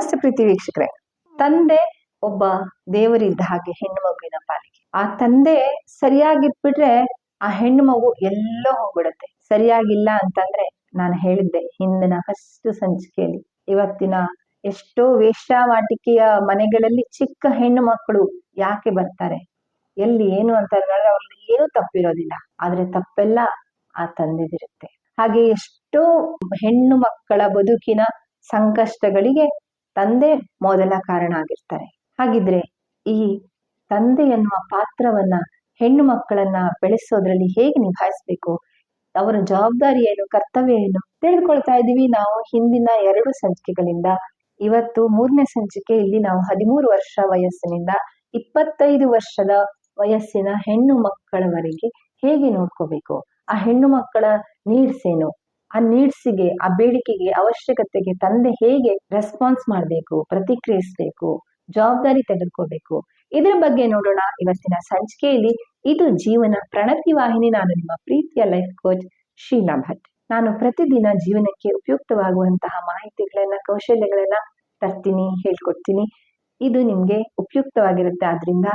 ನಮಸ್ತೆ ಪ್ರೀತಿ ವೀಕ್ಷಕರೇ, ತಂದೆ ಒಬ್ಬ ದೇವರಿದ್ದ ಹಾಗೆ ಹೆಣ್ಣು ಮಗುವಿನ ಪಾಲಿಗೆ. ಆ ತಂದೆ ಸರಿಯಾಗಿಟ್ಬಿಟ್ರೆ ಆ ಹೆಣ್ಣು ಮಗು ಎಲ್ಲೋ ಹೋಗ್ಬಿಡತ್ತೆ. ಸರಿಯಾಗಿಲ್ಲ ಅಂತಂದ್ರೆ ನಾನು ಹೇಳಿದ್ದೆ ಹಿಂದಿನ ಫಸ್ಟ್ ಸಂಚಿಕೆಯಲ್ಲಿ. ಇವತ್ತಿನ ಎಷ್ಟೋ ವೇಶ್ಯಾವಾಟಿಕೆಯ ಮನೆಗಳಲ್ಲಿ ಚಿಕ್ಕ ಹೆಣ್ಣು ಮಕ್ಕಳು ಯಾಕೆ ಬರ್ತಾರೆ? ಎಲ್ಲಿ ಏನು ಅಂತ ಹೇಳಿದ್ರೆ ಅವ್ರಲ್ಲಿ ಏನು ತಪ್ಪಿರೋದಿಲ್ಲ. ಆದ್ರೆ ತಪ್ಪೆಲ್ಲ ಆ ತಂದೆದಿರುತ್ತೆ. ಹಾಗೆ ಎಷ್ಟೋ ಹೆಣ್ಣು ಮಕ್ಕಳ ಬದುಕಿನ ಸಂಕಷ್ಟಗಳಿಗೆ ತಂದೆ ಮೊದಲ ಕಾರಣ ಆಗಿರ್ತಾರೆ. ಹಾಗಿದ್ರೆ ಈ ತಂದೆ ಎನ್ನುವ ಪಾತ್ರವನ್ನ ಹೆಣ್ಣು ಮಕ್ಕಳನ್ನ ಬೆಳೆಸೋದ್ರಲ್ಲಿ ಹೇಗೆ ನಿಭಾಯಿಸ್ಬೇಕು? ಅವರ ಜವಾಬ್ದಾರಿ ಏನು, ಕರ್ತವ್ಯ ಏನು ತಿಳಿದುಕೊಳ್ತಾ ಇದ್ದೀವಿ. ನಾವು ಹಿಂದಿನ ಎರಡು ಸಂಚಿಕೆಗಳಿಂದ, ಇವತ್ತು ಮೂರನೇ ಸಂಚಿಕೆ ಇಲ್ಲಿ ನಾವು ಹದಿಮೂರು ವರ್ಷ ವಯಸ್ಸಿನಿಂದ ಇಪ್ಪತ್ತೈದು ವರ್ಷದ ವಯಸ್ಸಿನ ಹೆಣ್ಣು ಮಕ್ಕಳವರೆಗೆ ಹೇಗೆ ನೋಡ್ಕೋಬೇಕು? ಆ ಹೆಣ್ಣು ಮಕ್ಕಳ ನೀಡ್ಸ್ ಏನು? ಆ ನೀಡ್ಸಿಗೆ, ಆ ಬೇಡಿಕೆಗೆ, ಅವಶ್ಯಕತೆಗೆ ತಂದೆ ಹೇಗೆ ರೆಸ್ಪಾನ್ಸ್ ಮಾಡಬೇಕು, ಪ್ರತಿಕ್ರಿಯಿಸಬೇಕು, ಜವಾಬ್ದಾರಿ ತೆಗೆದುಕೋಬೇಕು ಇದರ ಬಗ್ಗೆ ನೋಡೋಣ ಇವತ್ತಿನ ಸಂಚಿಕೆಯಲ್ಲಿ. ಇದು ಜೀವನ ಪ್ರಣತಿ ವಾಹಿನಿ. ನಾನು ನಿಮ್ಮ ಪ್ರೀತಿಯ ಲೈಫ್ ಕೋಚ್ ಶೀಲಾ ಭಟ್. ನಾನು ಪ್ರತಿದಿನ ಜೀವನಕ್ಕೆ ಉಪಯುಕ್ತವಾಗುವಂತಹ ಮಾಹಿತಿಗಳನ್ನ, ಕೌಶಲ್ಯಗಳನ್ನ ತರ್ತೀನಿ, ಹೇಳ್ಕೊಡ್ತೀನಿ. ಇದು ನಿಮ್ಗೆ ಉಪಯುಕ್ತವಾಗಿರುತ್ತೆ. ಆದ್ರಿಂದ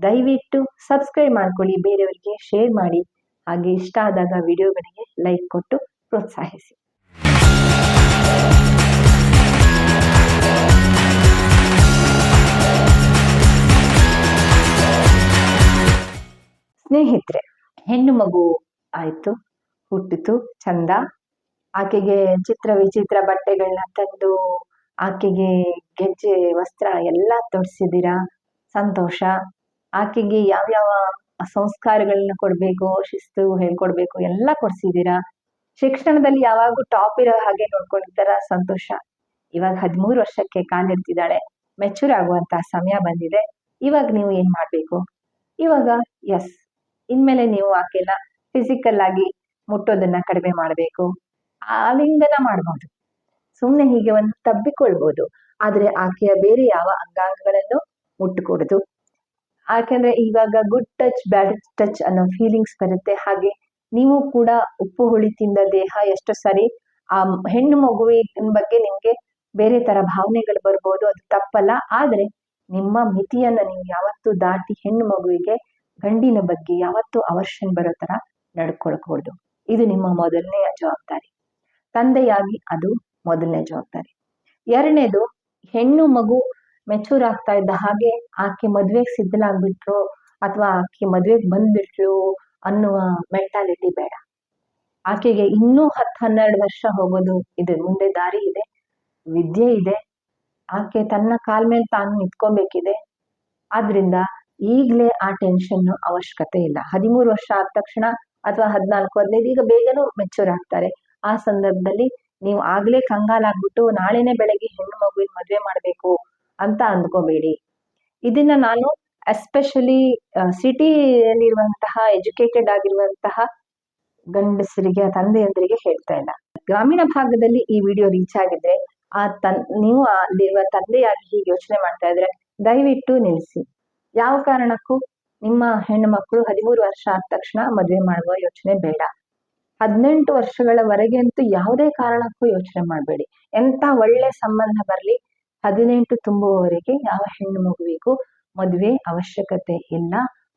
ದಯವಿಟ್ಟು ಸಬ್ಸ್ಕ್ರೈಬ್ ಮಾಡ್ಕೊಳ್ಳಿ, ಬೇರೆಯವರಿಗೆ ಶೇರ್ ಮಾಡಿ. ಹಾಗೆ ಇಷ್ಟ ಆದಾಗ ವಿಡಿಯೋಗಳಿಗೆ ಲೈಕ್ ಕೊಟ್ಟು ಪ್ರೋತ್ಸಾಹಿಸಿ. ಸ್ನೇಹಿತರೆ, ಹೆಣ್ಣು ಮಗು ಆಯಿತು, ಹುಟ್ಟಿತು, ಚಂದ. ಆಕೆಗೆ ಚಿತ್ರ ವಿಚಿತ್ರ ಬಟ್ಟೆಗಳನ್ನ ತಂದು, ಆಕೆಗೆ ಗೆಜ್ಜೆ, ವಸ್ತ್ರ ಎಲ್ಲ ತೊಡ್ಸಿದ್ದೀರಾ? ಸಂತೋಷ. ಆಕೆಗೆ ಯಾವ್ಯಾವ ಸಂಸ್ಕಾರಗಳನ್ನ ಕೊಡಬೇಕು, ಶಿಸ್ತು ಹೇಳ್ಕೊಡ್ಬೇಕು, ಎಲ್ಲ ಕೊಡ್ಸಿದ್ದೀರಾ? ಶಿಕ್ಷಣದಲ್ಲಿ ಯಾವಾಗೂ ಟಾಪ್ ಇರೋ ಹಾಗೆ ನೋಡ್ಕೊಂಡಿದ್ದಾರ ಸಂತೋಷ. ಇವಾಗ ಹದಿಮೂರು ವರ್ಷಕ್ಕೆ ಕಾಲಿಡ್ತಿದ್ದಾಳೆ ಮೆಚೂರ್ ಆಗುವಂತ ಸಮಯ ಬಂದಿದೆ, ಇವಾಗ ನೀವು ಏನ್ ಮಾಡ್ಬೇಕು? ಇವಾಗ ಎಸ್ ಇನ್ಮೇಲೆ ನೀವು ಆಕೆನ ಫಿಸಿಕಲ್ ಆಗಿ ಮುಟ್ಟೋದನ್ನ ಕಡಿಮೆ ಮಾಡಬೇಕು. ಆಲಿಂಗನ ಮಾಡ್ಬೋದು. ಸುಮ್ಮನೆ ಹೀಗೆ ಒಂದು ತಬ್ಬಿಕೊಳ್ಬೋದು. ಆದ್ರೆ ಆಕೆಯ ಬೇರೆ ಯಾವ ಅಂಗಾಂಗಗಳನ್ನು ಮುಟ್ಟಕೂಡದು. ಯಾಕೆಂದ್ರೆ ಇವಾಗ ಗುಡ್ ಟಚ್ ಬ್ಯಾಡ್ ಟಚ್ ಅನ್ನೋ ಫೀಲಿಂಗ್ಸ್ ಬರುತ್ತೆ. ಹಾಗೆ ನೀವು ಕೂಡ ಉಪ್ಪು, ಹುಳಿ ತಿಂದ ದೇಹ ಎಷ್ಟು ಸರಿ, ಆ ಹೆಣ್ಣು ಮಗುವಿನ ಬಗ್ಗೆ ನಿಮಗೆ ಬೇರೆ ತರ ಭಾವನೆಗಳು ಬರ್ಬೋದು, ಅದು ತಪ್ಪಲ್ಲ. ಆದ್ರೆ ನಿಮ್ಮ ಮಿತಿಯನ್ನ ನೀವು ಯಾವತ್ತೂ ದಾಟಿ ಹೆಣ್ಣು ಮಗುವಿಗೆ ಗಂಡಿನ ಬಗ್ಗೆ ಯಾವತ್ತೂ ಅವರ್ಷನ್ ಬರೋ ತರ ನಡ್ಕೊಳ್ಕೂಡ್ದು ಇದು ನಿಮ್ಮ ಮೊದಲನೆಯ ಜವಾಬ್ದಾರಿ. ತಂದೆಯಾಗಿ ಅದು ಮೊದಲನೇ ಜವಾಬ್ದಾರಿ. ಎರಡನೇದು, ಹೆಣ್ಣು ಮಗು ಮೆಚೂರ್ ಆಗ್ತಾ ಇದ್ದ ಹಾಗೆ ಆಕೆ ಮದ್ವೆಗೆ ಸಿದ್ಧಲಾಗ್ಬಿಟ್ರು ಅಥವಾ ಆಕೆ ಮದ್ವೆಗೆ ಬಂದ್ಬಿಟ್ರು ಅನ್ನುವ ಮೆಂಟಾಲಿಟಿ ಬೇಡ. ಆಕೆಗೆ ಇನ್ನೂ ಹತ್ತು ಹನ್ನೆರಡು ವರ್ಷ ಹೋಗೋದು ಇದೆ, ಮುಂದೆ ದಾರಿ ಇದೆ, ವಿದ್ಯೆ ಇದೆ. ಆಕೆ ತನ್ನ ಕಾಲ್ ಮೇಲೆ ತಾನು ನಿಂತ್ಕೋಬೇಕಿದೆ. ಆದ್ರಿಂದ ಈಗಲೇ ಆ ಟೆನ್ಷನ್ ಅವಶ್ಯಕತೆ ಇಲ್ಲ. ಹದಿಮೂರು ವರ್ಷ ಆದ ತಕ್ಷಣ ಅಥವಾ ಹದಿನಾಲ್ಕು, ಹದಿನೈದು ಈಗ ಬೇಗನೂ ಮೆಚೂರ್ ಆಗ್ತಾರೆ. ಆ ಸಂದರ್ಭದಲ್ಲಿ ನೀವು ಆಗ್ಲೇ ಕಂಗಾಲಾಗ್ಬಿಟ್ಟು ನಾಳೆನೆ ಬೆಳಗ್ಗೆ ಹೆಣ್ಣು ಮಗುವಿನ ಮದುವೆ ಮಾಡಬೇಕು ಅಂತ ಅಂದ್ಕೋಬೇಡಿ. ಇದನ್ನ ನಾನು ಎಸ್ಪೆಷಲಿ ಸಿಟಿಯಲ್ಲಿರುವಂತಹ ಎಜುಕೇಟೆಡ್ ಆಗಿರುವಂತಹ ಗಂಡಸರಿಗೆ, ತಂದೆಯಂದರಿಗೆ ಹೇಳ್ತಾ ಇಲ್ಲ. ಗ್ರಾಮೀಣ ಭಾಗದಲ್ಲಿ ಈ ವಿಡಿಯೋ ರೀಚ್ ಆಗಿದ್ರೆ, ಆ ತನ್, ನೀವು ಅಲ್ಲಿರುವ ತಂದೆಯಾಗಿ ಹೀಗೆ ಯೋಚನೆ ಮಾಡ್ತಾ ಇದ್ರೆ, ದಯವಿಟ್ಟು ನಿಲ್ಲಿಸಿ. ಯಾವ ಕಾರಣಕ್ಕೂ ನಿಮ್ಮ ಹೆಣ್ಣು ಮಕ್ಕಳು ಹದಿಮೂರು ವರ್ಷ ಆದ ತಕ್ಷಣ ಮದುವೆ ಮಾಡುವ ಯೋಚನೆ ಬೇಡ. ಹದಿನೆಂಟು ವರ್ಷಗಳವರೆಗೆ ಅಂತೂ ಯಾವುದೇ ಕಾರಣಕ್ಕೂ ಯೋಚನೆ ಮಾಡಬೇಡಿ. ಎಂತ ಒಳ್ಳೆ ಸಂಬಂಧ ಬರಲಿ, ಹದಿನೆಂಟು ತುಂಬುವವರೆಗೆ, ಯಾವ ಹೆಣ್ಣು ಮಗುವಿಗೂ ಮದುವೆ ಅವಶ್ಯಕತೆ ಇಲ್ಲ.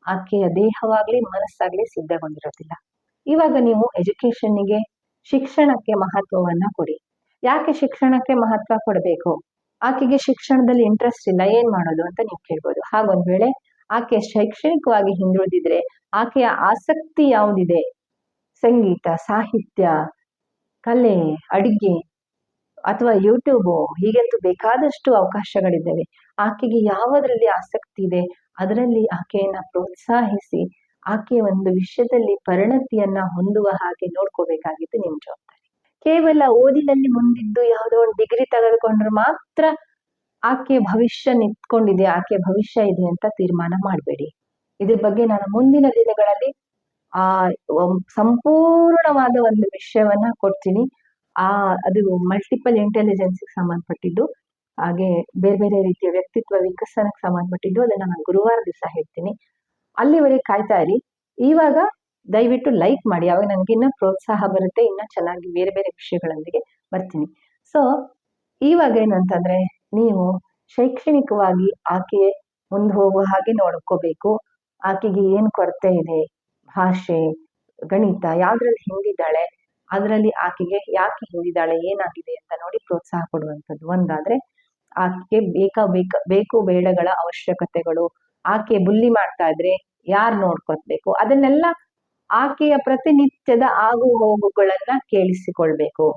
ಆಕೆಯ ದೇಹವಾಗ್ಲಿ ಮನಸ್ಸಾಗ್ಲಿ ಸಿದ್ಧಗೊಂಡಿರೋದಿಲ್ಲ. ಇವಾಗ ನೀವು ಎಜುಕೇಶನ್ನಿಗೆ ಶಿಕ್ಷಣಕ್ಕೆ ಮಹತ್ವವನ್ನ ಕೊಡಿ. ಯಾಕೆ ಶಿಕ್ಷಣಕ್ಕೆ ಮಹತ್ವ ಕೊಡಬೇಕು? ಆಕೆಗೆ ಶಿಕ್ಷಣದಲ್ಲಿ ಇಂಟ್ರೆಸ್ಟ್ ಇಲ್ಲ. ಏನ್ ಮಾಡೋದು ಅಂತ ನೀವು ಕೇಳ್ಬೋದು. ಹಾಗೊಂದ್ ವೇಳೆ ಆಕೆ ಶೈಕ್ಷಣಿಕವಾಗಿ ಹಿಂದುಳಿದಿದ್ರೆ ಆಕೆಯ ಆಸಕ್ತಿ ಯಾವುದಿದೆ? ಸಂಗೀತ, ಸಾಹಿತ್ಯ, ಕಲೆ, ಅಡಿಗೆ ಅಥವಾ ಯೂಟ್ಯೂಬು ಹೀಗೆಂತೂ ಬೇಕಾದಷ್ಟು ಅವಕಾಶಗಳಿದ್ದಾವೆ. ಆಕೆಗೆ ಯಾವುದರಲ್ಲಿ ಆಸಕ್ತಿ ಇದೆ, ಅದರಲ್ಲಿ ಆಕೆಯನ್ನ ಪ್ರೋತ್ಸಾಹಿಸಿ ಆಕೆ ಒಂದು ವಿಷಯದಲ್ಲಿ ಪರಿಣತಿಯನ್ನ ಹೊಂದುವ ಹಾಗೆ ನೋಡ್ಕೋಬೇಕಾಗಿದ್ದು ನಿಮ್ ಜವಾಬ್ದಾರಿ. ಕೇವಲ ಓದಿನಲ್ಲಿ ಮುಂದಿದ್ದು ಯಾವುದೋ ಒಂದು ಡಿಗ್ರಿ ತೆಗೆದುಕೊಂಡ್ರೆ ಮಾತ್ರ ಆಕೆ ಭವಿಷ್ಯ ನಿಂತ್ಕೊಂಡಿದೆ, ಆಕೆ ಭವಿಷ್ಯ ಇದೆ ಅಂತ ತೀರ್ಮಾನ ಮಾಡಬೇಡಿ. ಇದ್ರ ಬಗ್ಗೆ ನಾನು ಮುಂದಿನ ದಿನಗಳಲ್ಲಿ ಆ ಸಂಪೂರ್ಣವಾದ ಒಂದು ವಿಷಯವನ್ನ ಕೊಡ್ತೀನಿ. ಆ, ಅದು ಮಲ್ಟಿಪಲ್ ಇಂಟೆಲಿಜೆನ್ಸ್ ಸಂಬಂಧಪಟ್ಟಿದ್ದು. ಹಾಗೆ ಬೇರೆ ಬೇರೆ ರೀತಿಯ ವ್ಯಕ್ತಿತ್ವ ವಿಕಸನಕ್ಕೆ ಸಂಬಂಧಪಟ್ಟಿದ್ದು ಅದನ್ನ ನಾನು ಗುರುವಾರ ದಿವಸ ಹೇಳ್ತೀನಿ. ಅಲ್ಲಿವರೆಗೆ ಕಾಯ್ತಾ ಇರಿ. ಇವಾಗ ದಯವಿಟ್ಟು ಲೈಕ್ ಮಾಡಿ. ಅವಾಗ ನನಗೆ ಇನ್ನೂ ಪ್ರೋತ್ಸಾಹ ಬರುತ್ತೆ, ಇನ್ನ ಚೆನ್ನಾಗಿ ಬೇರೆ ಬೇರೆ ವಿಷಯಗಳೊಂದಿಗೆ ಬರ್ತೀನಿ. ಸೊ ಇವಾಗ ಏನಂತಂದ್ರೆ ನೀವು ಶೈಕ್ಷಣಿಕವಾಗಿ ಆಕೆ ಮುಂದೆ ಹೋಗುವ ಹಾಗೆ ನೋಡ್ಕೋಬೇಕು. ಆಕೆಗೆ ಏನು ಕೊರತೆ ಇದೆ? ಭಾಷೆ, ಗಣಿತ, ಯಾವ್ದ್ರಲ್ಲಿ ಹಿಂದಿದ್ದಾಳೆ? ಅದರಲ್ಲಿ ಆಕೆಗೆ ಯಾಕೆ ಹಿಂದಿದ್ದಾಳೆ? ಏನಾಗಿದೆ ಅಂತ ನೋಡಿ ಪ್ರೋತ್ಸಾಹ ಕೊಡುವಂಥದ್ದು. ಒಂದಾದ್ರೆ ಆಕೆ ಬೇಕಾ ಬೇಕ, ಬೇಕು ಬೇಡಗಳ ಅವಶ್ಯಕತೆಗಳು. ಆಕೆ ಬುಲ್ಲಿ ಮಾಡ್ತಾ ಇದ್ರೆ ಯಾರು ನೋಡ್ಕೊತ್ಬೇಕು ಅದನ್ನೆಲ್ಲ ಆಕೆಯ ಪ್ರತಿನಿತ್ಯದ ಆಗು ಹೋಗುಗಳನ್ನ ಕೇಳಿಸಿಕೊಳ್ಬೇಕು.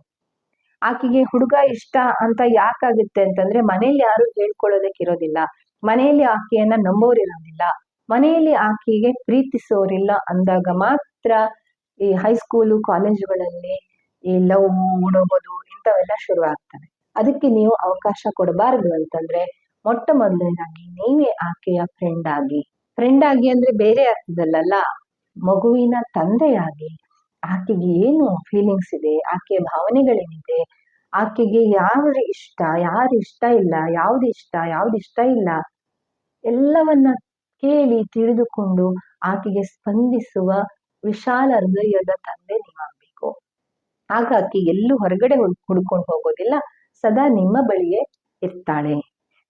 ಆಕೆಗೆ ಹುಡುಗ ಇಷ್ಟ ಅಂತ ಯಾಕಾಗುತ್ತೆ ಅಂತಂದ್ರೆ ಮನೆಯಲ್ಲಿ ಯಾರು ಹೇಳ್ಕೊಳ್ಳೋದಕ್ಕಿರೋದಿಲ್ಲ. ಮನೆಯಲ್ಲಿ ಆಕೆಯನ್ನ ನಂಬೋರಿರೋದಿಲ್ಲ. ಮನೆಯಲ್ಲಿ ಆಕೆಗೆ ಪ್ರೀತಿಸೋರಿಲ್ಲ ಅಂದಾಗ ಮಾತ್ರ ಈ ಹೈಸ್ಕೂಲು, ಕಾಲೇಜುಗಳಲ್ಲಿ ಈ ಲವ್, ಓಡೋಗೋದು ಇಂಥವೆಲ್ಲ ಶುರು ಆಗ್ತವೆ ಅದಕ್ಕೆ ನೀವು ಅವಕಾಶ ಕೊಡಬಾರದು ಅಂತಂದ್ರೆ ಮೊಟ್ಟ ಮೊದಲನೇದಾಗಿ ನೀವೇ ಆಕೆಯ ಫ್ರೆಂಡ್ ಆಗಿ. ಫ್ರೆಂಡ್ ಆಗಿ ಅಂದ್ರೆ ಬೇರೆ ಅರ್ಥದಲ್ಲಲ್ಲ, ಮಗುವಿನ ತಂದೆಯಾಗಿ ಆಕೆಗೆ ಏನು ಫೀಲಿಂಗ್ಸ್ ಇದೆ, ಆಕೆಯ ಭಾವನೆಗಳೇನಿದೆ, ಆಕೆಗೆ ಯಾರು ಇಷ್ಟ ಯಾರು ಇಷ್ಟ ಇಲ್ಲ, ಯಾವ್ದು ಇಷ್ಟ ಯಾವ್ದು ಇಷ್ಟ ಇಲ್ಲ, ಎಲ್ಲವನ್ನ ಕೇಳಿ ತಿಳಿದುಕೊಂಡು ಆಕೆಗೆ ಸ್ಪಂದಿಸುವ ವಿಶಾಲ ಹೃದಯದ ತಂದೆ ನೀವಾಗಬೇಕು. ಆಗ ಆಕೆ ಎಲ್ಲೂ ಹೊರಗಡೆ ಹುಡ್ಕೊಂಡು ಹೋಗೋದಿಲ್ಲ. ಸದಾ ನಿಮ್ಮ ಬಳಿಯೇ ಇರ್ತಾಳೆ.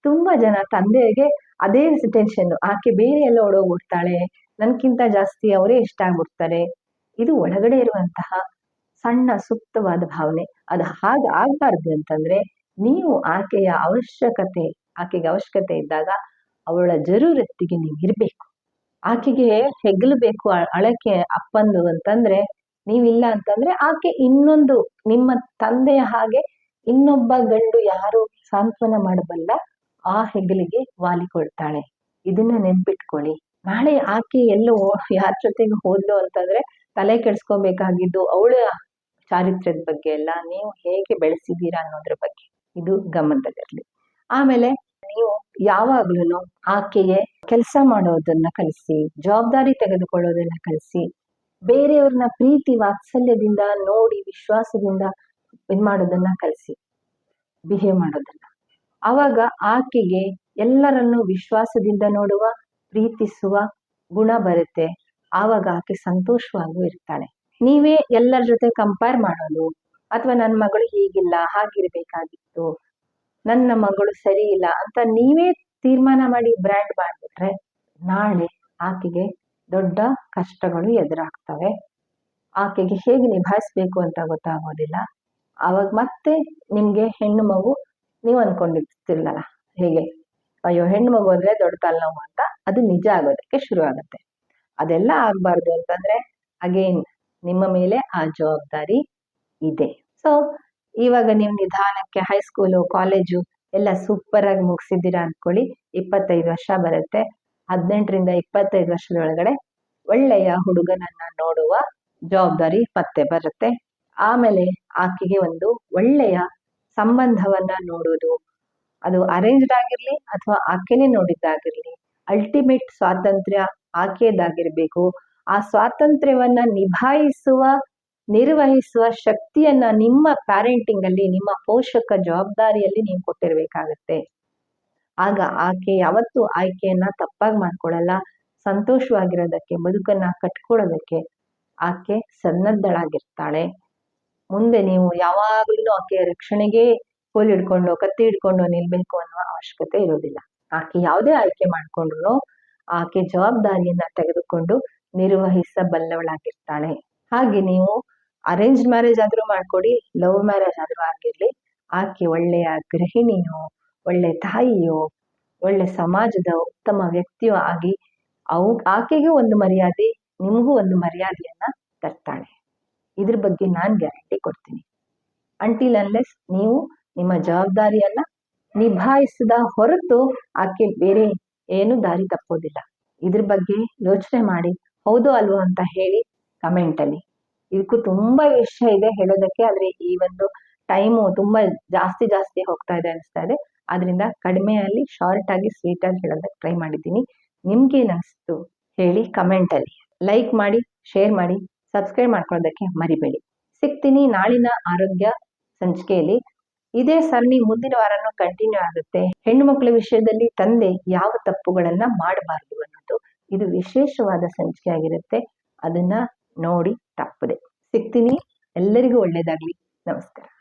ತುಂಬಾ ಜನ ತಂದೆಗೆ ಅದೇ ಟೆನ್ಷನ್ ಆಕೆ ಬೇರೆ ಎಲ್ಲ ಒಳಗೋಗ್ಬಿಡ್ತಾಳೆ ನನ್ಕಿಂತ ಜಾಸ್ತಿ ಅವರೇ ಇಷ್ಟ ಆಗ್ಬಿಡ್ತಾರೆ. ಇದು ಒಳಗಡೆ ಇರುವಂತಹ ಸಣ್ಣ ಸುಪ್ತವಾದ ಭಾವನೆ. ಅದು ಹಾಗೆ ಆಗ್ಬಾರ್ದು ಅಂತಂದ್ರೆ, ನೀವು ಆಕೆಯ ಅವಶ್ಯಕತೆ, ಆಕೆಗೆ ಅವಶ್ಯಕತೆ ಇದ್ದಾಗ ಅವಳ ಜರೂರತ್ತಿಗೆ ನೀವು ಇರ್ಬೇಕು. ಆಕೆಗೆ ಹೆಗ್ಲು ಬೇಕು ಅಳಕೆ ಅಪ್ಪಂದು ಅಂತಂದ್ರೆ, ನೀವಿಲ್ಲ ಅಂತಂದ್ರೆ ಆಕೆ ಇನ್ನೊಂದು ನಿಮ್ಮ ತಂದೆಯ ಹಾಗೆ ಇನ್ನೊಬ್ಬ ಗಂಡು ಯಾರು ಸಾಂತ್ವನ ಮಾಡಬಲ್ಲ, ಆ ಹೆಗಲಿಗೆ ವಾಲಿಕೊಳ್ತಾಳೆ ಇದನ್ನ ನೆನ್ಪಿಟ್ಕೊಳ್ಳಿ. ನಾಳೆ ಆಕೆ ಎಲ್ಲೋ ಯಾರ ಜೊತೆಗೆ ಹೋದ್ಲು ಅಂತಂದ್ರೆ ತಲೆ ಕೆಡ್ಸ್ಕೋಬೇಕಾಗಿದ್ದು ಅವಳ ಚಾರಿತ್ರ್ಯದ ಬಗ್ಗೆ ಎಲ್ಲ ನೀವು ಹೇಗೆ ಬೆಳೆಸಿದ್ದೀರಾ ಅನ್ನೋದ್ರ ಬಗ್ಗೆ. ಇದು ಗಮನದಲ್ಲಿರಲಿ. ಆಮೇಲೆ ನೀವು ಯಾವಾಗ್ಲೂ ಆಕೆಗೆ ಕೆಲಸ ಮಾಡೋದನ್ನ ಕಲಿಸಿ, ಜವಾಬ್ದಾರಿ ತೆಗೆದುಕೊಳ್ಳೋದನ್ನ ಕಲಿಸಿ, ಬೇರೆಯವ್ರನ್ನ ಪ್ರೀತಿ ವಾತ್ಸಲ್ಯದಿಂದ ನೋಡಿ, ವಿಶ್ವಾಸದಿಂದ ಇದ್ ಮಾಡೋದನ್ನ ಕಲಿಸಿ ಬಿಹೇವ್ ಮಾಡೋದನ್ನ. ಅವಾಗ ಆಕೆಗೆ ಎಲ್ಲರನ್ನು ವಿಶ್ವಾಸದಿಂದ ನೋಡುವ, ಪ್ರೀತಿಸುವ ಗುಣ ಬರುತ್ತೆ. ಆವಾಗ ಆಕೆ ಸಂತೋಷವಾಗೂ ಇರ್ತಾಳೆ. ನೀವೇ ಎಲ್ಲರ ಜೊತೆ ಕಂಪೇರ್ ಮಾಡೋದು, ಅಥವಾ ನನ್ನ ಮಗಳು ಹೀಗಿಲ್ಲ, ಹಾಗಿರ್ಬೇಕಾಗಿತ್ತು, ನನ್ನ ಮಗಳು ಸರಿ ಇಲ್ಲ ಅಂತ ನೀವೇ ತೀರ್ಮಾನ ಮಾಡಿ ಬ್ರ್ಯಾಂಡ್ ಮಾಡಿಬಿಟ್ರೆ, ನಾಳೆ ಆಕೆಗೆ ದೊಡ್ಡ ಕಷ್ಟಗಳು ಎದುರಾಗ್ತವೆ. ಆಕೆಗೆ ಹೇಗೆ ನಿಭಾಯಿಸ್ಬೇಕು ಅಂತ ಗೊತ್ತಾಗೋದಿಲ್ಲ. ಅವಾಗ ಮತ್ತೆ ನಿಮಗೆ ಹೆಣ್ಣು ಮಗು ನೀವು ಅಂದ್ಕೊಂಡಿರ್ತಿರಲ್ಲ ಹೇಗೆ? ಅಯ್ಯೋ, ಹೆಣ್ಣು ಮಗು ಅಂದರೆ ದೊಡ್ಡ ತಲೆನೋವು ಅಂತ ಅದು ನಿಜ ಆಗೋದಕ್ಕೆ ಶುರು ಆಗುತ್ತೆ. ಅದೆಲ್ಲ ಆಗಬಾರ್ದು ಅಂತಂದ್ರೆ ಅಗೇನ್ ನಿಮ್ಮ ಮೇಲೆ ಆ ಜವಾಬ್ದಾರಿ ಇದೆ. ಸೊ ಇವಾಗ ನೀವು ನಿಧಾನಕ್ಕೆ ಹೈಸ್ಕೂಲು ಕಾಲೇಜು ಎಲ್ಲ ಸೂಪರಾಗಿ ಮುಗಿಸಿದ್ದೀರಾ ಅಂದ್ಕೊಳ್ಳಿ ಇಪ್ಪತ್ತೈದು ವರ್ಷ ಬರುತ್ತೆ. ಹದಿನೆಂಟರಿಂದ ಇಪ್ಪತ್ತೈದು ವರ್ಷದೊಳಗಡೆ ಒಳ್ಳೆಯ ಹುಡುಗನನ್ನ ನೋಡುವ ಜವಾಬ್ದಾರಿ ಮತ್ತೆ ಬರುತ್ತೆ. ಆಮೇಲೆ ಆಕೆಗೆ ಒಂದು ಒಳ್ಳೆಯ ಸಂಬಂಧವನ್ನ ನೋಡೋದು ಅದು ಅರೇಂಜ್ಡ್ ಆಗಿರಲಿ ಅಥವಾ ಆಕೆನೆ ನೋಡಿದ್ದಾಗಿರಲಿ ಅಲ್ಟಿಮೇಟ್ ಸ್ವಾತಂತ್ರ್ಯ ಆಕೆಯದಾಗಿರ್ಬೇಕು ಆ ಸ್ವಾತಂತ್ರ್ಯವನ್ನ ನಿಭಾಯಿಸುವ, ನಿರ್ವಹಿಸುವ ಶಕ್ತಿಯನ್ನ ನಿಮ್ಮ ಪ್ಯಾರೆಂಟಿಂಗ್ ಅಲ್ಲಿ, ನಿಮ್ಮ ಪೋಷಕ ಜವಾಬ್ದಾರಿಯಲ್ಲಿ ನೀವು ಕೊಟ್ಟಿರ್ಬೇಕಾಗತ್ತೆ. ಆಗ ಆಕೆ ಯಾವತ್ತು ಆಯ್ಕೆಯನ್ನ ತಪ್ಪಾಗಿ ಮಾಡ್ಕೊಳ್ಳಲ್ಲ ಸಂತೋಷವಾಗಿರೋದಕ್ಕೆ, ಬದುಕನ್ನ ಕಟ್ಕೊಳ್ಳೋದಕ್ಕೆ ಆಕೆ ಸನ್ನದ್ಧಳಾಗಿರ್ತಾಳೆ. ಮುಂದೆ ನೀವು ಯಾವಾಗಲೂ ಆಕೆಯ ರಕ್ಷಣೆಗೆ ಕೋಲ್ ಹಿಡ್ಕೊಂಡು, ಕತ್ತಿ ಹಿಡ್ಕೊಂಡು ನಿಲ್ಬೇಕು ಅನ್ನುವ ಅವಶ್ಯಕತೆ ಇರೋದಿಲ್ಲ ಆಕೆ ಯಾವುದೇ ಆಯ್ಕೆ ಮಾಡಿಕೊಂಡ್ರು ಆಕೆ ಜವಾಬ್ದಾರಿಯನ್ನ ತೆಗೆದುಕೊಂಡು ನಿರ್ವಹಿಸಬಲ್ಲವಳಾಗಿರ್ತಾಳೆ. ಹಾಗೆ ನೀವು ಅರೇಂಜ್ ಮ್ಯಾರೇಜ್ ಆದ್ರೂ ಮಾಡ್ಕೊಡಿ ಲವ್ ಮ್ಯಾರೇಜ್ ಆದ್ರೂ ಆಗಿರ್ಲಿ, ಆಕೆ ಒಳ್ಳೆಯ ಗೃಹಿಣಿಯೋ, ಒಳ್ಳೆ ತಾಯಿಯೋ, ಒಳ್ಳೆ ಸಮಾಜದ ಉತ್ತಮ ವ್ಯಕ್ತಿಯೋ ಆಗಿ ಅವು, ಆಕೆಗೂ ಒಂದು ಮರ್ಯಾದೆ, ನಿಮಗೂ ಒಂದು ಮರ್ಯಾದೆಯನ್ನ ತರ್ತಾಳೆ. ಇದ್ರ ಬಗ್ಗೆ ನಾನು ಗ್ಯಾರಂಟಿ ಕೊಡ್ತೀನಿ. ಅಂಟಿಲ್ ಅನ್ಲೆಸ್ ನೀವು ನಿಮ್ಮ ಜವಾಬ್ದಾರಿಯನ್ನ ನಿಭಾಯಿಸಿದ ಹೊರತು ಆಕೆ ಬೇರೆ ಏನು ದಾರಿ ತಪ್ಪೋದಿಲ್ಲ. ಇದ್ರ ಬಗ್ಗೆ ಯೋಚನೆ ಮಾಡಿ, ಹೌದು ಅಲ್ವೋ ಅಂತ ಹೇಳಿ ಕಮೆಂಟ್ ಅಲ್ಲಿ. ಇದಕ್ಕೂ ತುಂಬಾ ವಿಷಯ ಇದೆ ಹೇಳೋದಕ್ಕೆ, ಆದ್ರೆ ಈ ಒಂದು ಟೈಮು ತುಂಬಾ ಜಾಸ್ತಿ ಜಾಸ್ತಿ ಹೋಗ್ತಾ ಇದೆ ಅನಿಸ್ತಾ ಇದೆ. ಆದ್ದರಿಂದ ಕಡಿಮೆ ಅಲ್ಲಿ ಶಾರ್ಟ್ ಆಗಿ ಸ್ವೀಟ್ ಆಗಿ ಹೇಳೋದಕ್ಕೆ ಟ್ರೈ ಮಾಡಿದ್ದೀನಿ. ನಿಮ್ಗೆ ಅನಿಸ್ತು ಹೇಳಿ ಕಮೆಂಟ್ ಅಲ್ಲಿ. ಲೈಕ್ ಮಾಡಿ ಶೇರ್ ಮಾಡಿ. ಸಬ್ಸ್ಕ್ರೈಬ್ ಮಾಡ್ಕೊಳ್ಳೋದಕ್ಕೆ ಮರಿಬೇಡಿ. ಸಿಗ್ತೀನಿ ನಾಳಿನ ಆರೋಗ್ಯ ಸಂಚಿಕೆಯಲ್ಲಿ. ಇದೇ ಸರಣಿ ಮುಂದಿನ ವಾರನೂ ಕಂಟಿನ್ಯೂ ಆಗುತ್ತೆ. ಹೆಣ್ಣು ಮಕ್ಕಳ ವಿಷಯದಲ್ಲಿ ತಂದೆ ಯಾವ ತಪ್ಪುಗಳನ್ನ ಮಾಡಬಾರದು ಅನ್ನೋದು ಇದು ವಿಶೇಷವಾದ ಸಂಚಿಕೆ ಆಗಿರುತ್ತೆ. ಅದನ್ನ ನೋಡಿ ತಪ್ಪದೆ. ಸಿಗ್ತೀನಿ. ಎಲ್ಲರಿಗೂ ಒಳ್ಳೇದಾಗ್ಲಿ. ನಮಸ್ಕಾರ.